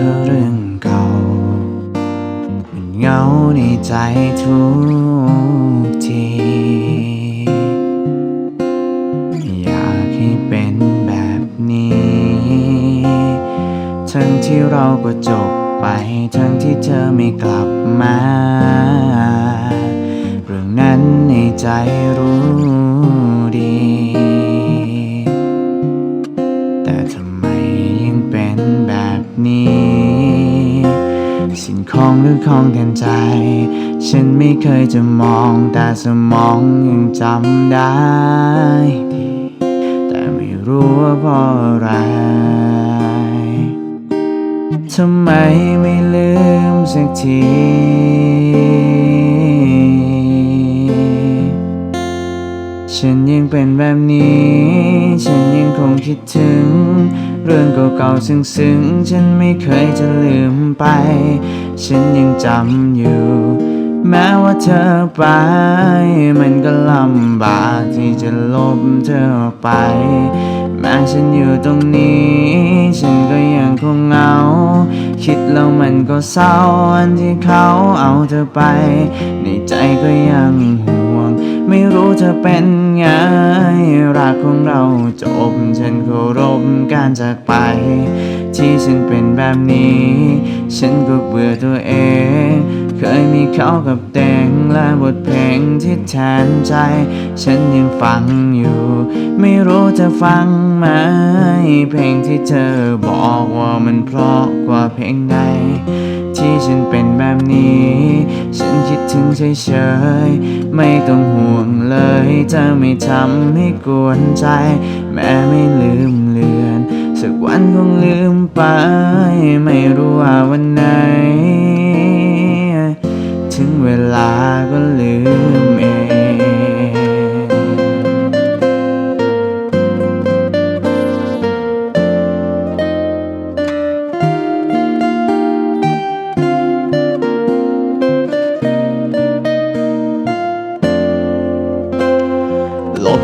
อเรื่องเก่า มันเหงาในใจทุกที อยากให้เป็นแบบนี้ ทั้งที่เราก็จบไป ทั้งที่เธอไม่กลับมา เรื่องนั้นในใจรู้ดีแต่ทำไมยังเป็นแบบ ของหรือของแทนใจ ฉันไม่เคยจะมองแต่สมองยังจำได้ แต่ไม่รู้ว่าเพราะอะไรทำไมไม่ลืมสักทีฉันยังเป็นแบบนี้ ฉันยังคงคิดถึง เรื่องเก่าๆซึ้งๆ ฉันไม่เคยจะลืมไป ฉันยังจำอยู่ แม้ว่าเธอไป มันก็ลำบากที่จะลบเธอไป แม้ฉันอยู่ตรงนี้ ฉันก็ยังคงเหงา คิดแล้วมันก็เศร้าอันที่เขาเอาเธอไป ในใจก็ยังห่วง ไม่รู้เธอเป็นไง รักของเราจบ ฉันเคารพการจากไป ที่ฉันเป็นแบบนี้ ฉันก็เบื่อตัวเอง เคยมีเขากับแต่งและบทเพลงที่แทนใจ ฉันยังฟังอยู่ ไม่รู้เธอฟังไหม เพลงที่เธอบอกว่ามันเพราะกว่าเพลงใด ที่ฉันเป็นแบบนี้ ฉันคิดถึงเฉยๆ ไม่ต้องห่วงเลยเธอไม่ทำให้กวนใจ แม้ไม่ลืมเลือน สักวันคงลืมไปไม่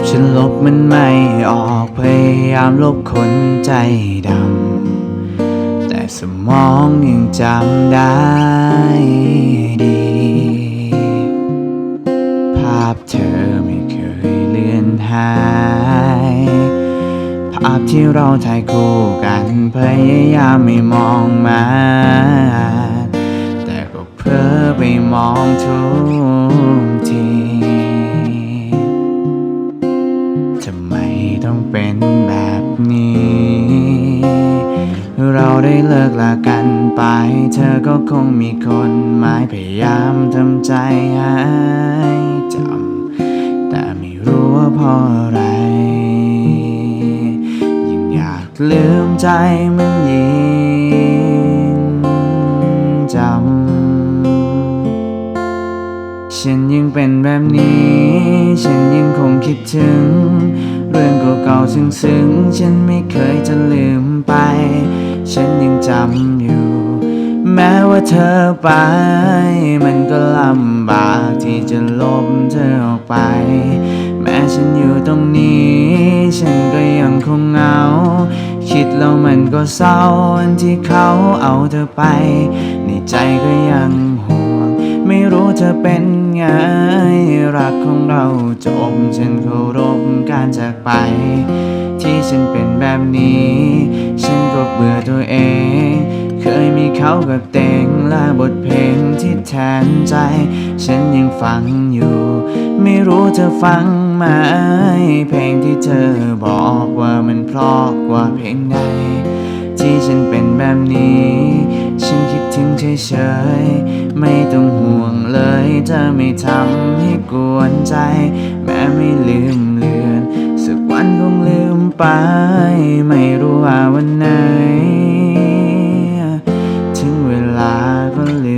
ฉันลบมันไม่ออกพยายามลบคนใจดำ แต่สมองยังจำได้ดี ภาพเธอไม่เคยเลือนหาย ภาพที่เราถ่ายคู่กันพยายามไม่มองมา เป็นแบบนี้ เราได้เลิกลากันไป เธอก็คงมีคนหมายพยายามทำใจให้จำแต่ไม่รู้ว่าเพราะอะไร ยิ่งอยากลืมใจมันยิ่งจำฉันยังเป็นแบบนี้ ฉันยังคงคิดถึง เรื่องเก่าๆซึ้งๆ ฉันไม่เคยจะลืมไป ฉันยังจำอยู่ แม้ว่าเธอไป มันก็ลำบากที่จะลบเธอออกไป แม้ฉันอยู่ตรงนี้ ฉันก็ยังคงเหงา คิดแล้วมันก็เศร้าอันที่เขาเอาเธอไป ในใจก็ยังห่วง ไม่รู้เธอเป็นไง รักของเราจบฉันเคารพการจากไป ที่ฉันเป็นแบบนี้ ฉันก็เบื่อตัวเอง เคยมีเขากับเต็งและบทเพลงที่แทนใจ ฉันยังฟังอยู่ ไม่รู้เธอฟังไหม เพลงที่เธอบอกว่ามันเพราะกว่าเพลงใด ที่ฉันเป็นแบบนี้ ฉันคิดถึงเฉยๆไม่ต้องห่วง เธอไม่ทำให้กวนใจ แม้ไม่ลืมเลือน สักวันคงลืมไป ไม่รู้ว่าวันไหน ถึงเวลาก็ลืม